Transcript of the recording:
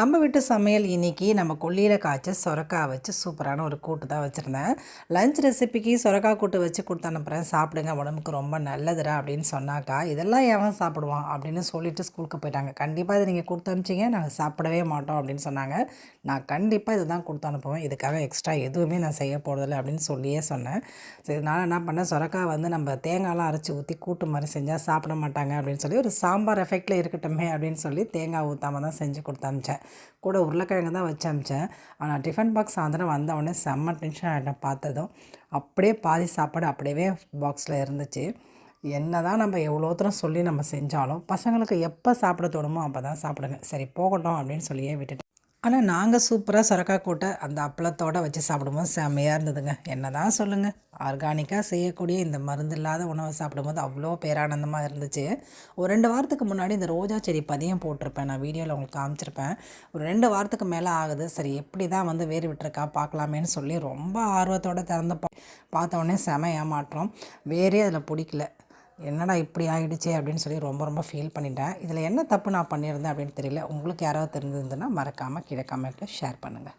நம்ம வீட்டு சமையல் இன்னைக்கு நம்ம கொல்லியில் காய்ச்ச சொரக்காய் வச்சு சூப்பரான ஒரு கூட்டு தான் வச்சுருந்தேன். லஞ்ச் ரெசிபிக்கு சொரக்காய் கூட்டு வச்சு கொடுத்து அனுப்புகிறேன் சாப்பிடுங்க உடம்புக்கு ரொம்ப நல்லதுடா அப்படின்னு சொன்னாக்கா இதெல்லாம் எவன் சாப்பிடுவான் அப்படின்னு சொல்லிட்டு ஸ்கூலுக்கு போயிட்டாங்க. கண்டிப்பாக இதை நீங்கள் கொடுத்து அனுப்பிச்சிங்க. நாங்கள் சாப்பிடவே மாட்டோம் அப்படின்னு சொன்னாங்க. நான் கண்டிப்பாக இதை தான் கொடுத்து அனுப்புவேன். இதுக்காக எக்ஸ்ட்ரா எதுவுமே நான் செய்ய போகிறதில்ல அப்படின்னு சொல்லியே சொன்னேன். ஸோ இதனால் என்ன பண்ணேன்? சொரக்காய் வந்து நம்ம தேங்காய்லாம் அரைச்சி ஊற்றி கூட்டு மாதிரி செஞ்சால் சாப்பிட மாட்டாங்க அப்படின்னு சொல்லி ஒரு சாம்பார் எஃபெக்டில் இருக்கட்டுமே அப்படின்னு சொல்லி தேங்காய் ஊற்றாம தான் செஞ்சு கொடுத்து அனுப்பிச்சேன். கூட உருளைக்கிழங்கு தான் வச்சு அமிச்சேன். ஆனால் டிஃபன் பாக்ஸ் சாயந்தரம் வந்த உடனே செம்ம டென்ஷன் ஆகிட்டேன் பார்த்ததும். அப்படியே பாதி சாப்பாடு அப்படியே பாக்ஸில் இருந்துச்சு. என்ன தான் நம்ம எவ்வளோ தூரம் சொல்லி நம்ம செஞ்சாலும் பசங்களுக்கு எப்போ சாப்பிட தோணுமோ அப்போ தான் சாப்பிடுங்க. சரி போகட்டும் அப்படின்னு சொல்லியே விட்டுட்டேன். ஆனால் நாங்கள் சூப்பராக சுரக்கா கூட்டை அந்த அப்பளத்தோடு வச்சு சாப்பிடும்போது செம்மையாக இருந்ததுங்க. என்ன தான் சொல்லுங்கள் ஆர்கானிக்காக செய்யக்கூடிய இந்த மருந்து இல்லாத உணவை சாப்பிடும்போது அவ்வளோ பேரானந்தமாக இருந்துச்சு. ஒரு ரெண்டு வாரத்துக்கு முன்னாடி இந்த ரோஜா செடி பதியம் போட்டிருப்பேன். நான் வீடியோவில் உங்களுக்கு காமிச்சிருப்பேன். ஒரு ரெண்டு வாரத்துக்கு மேலே ஆகுது. சரி எப்படி தான் வந்து வேறு விட்டுருக்கா பார்க்கலாமேன்னு சொல்லி ரொம்ப ஆர்வத்தோடு திறந்து பா செம ஏமாற்றம் வேறே அதில் பிடிக்கல. என்னடா இப்படி ஆகிடுச்சே அப்படின்னு சொல்லி ரொம்ப ரொம்ப ஃபீல் பண்ணிட்டேன். இதில் என்ன தப்பு நான் பண்ணியிருந்தேன் அப்படின்னு தெரியல. உங்களுக்கு யாராவது தெரிஞ்சிருந்ததுன்னா மறக்காமல் கீழே கமெண்ட்டில் ஷேர் பண்ணுங்கள்